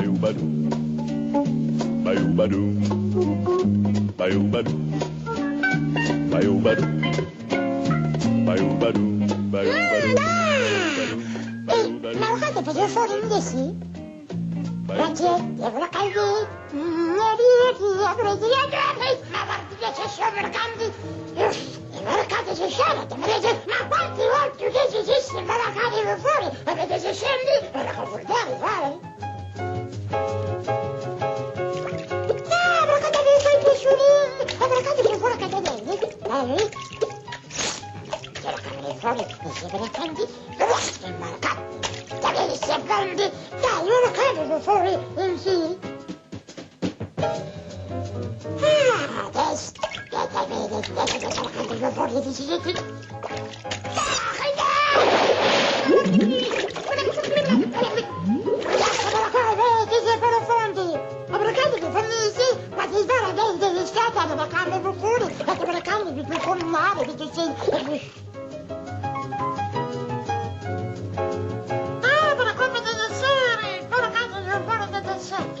Baiubadu, Baiubadu, Baiubadu, Baiubadu, Baiubadu, Baiubadu. Malgada, pues yo soy un desi. Porque habrá caído nervios se hizo mercante. Quanti volte che si esiste il se scendi? Eh? C'è la camera fuori, e si mercanti. Rossi i mercanti. Dai, secondi. Dai, ora camera fuori, in sì. Ah, adesso. Dai, vedi, dai, dai, la camera fuori, di sì. Lucate, je staat aan de Kamer van Voordeel. Dat de Kamer van Voordeel maanden. Dat is een... Ah, maar dan komt het in de serie. Maar dan gaat het in de serie.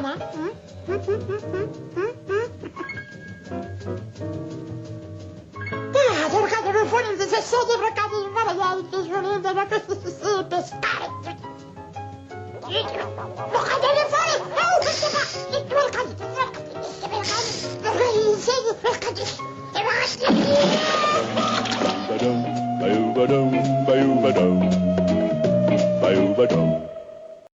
cana? Ah, cercate per fuori se siete cercate di fare gli altri suonate da questo si pescare. Lucate, per fuori! Oh, che si fa? Lucate, cercate, cercate, cercate, cercate, Bayou-badou. Bayou-badou. Bayou-badou.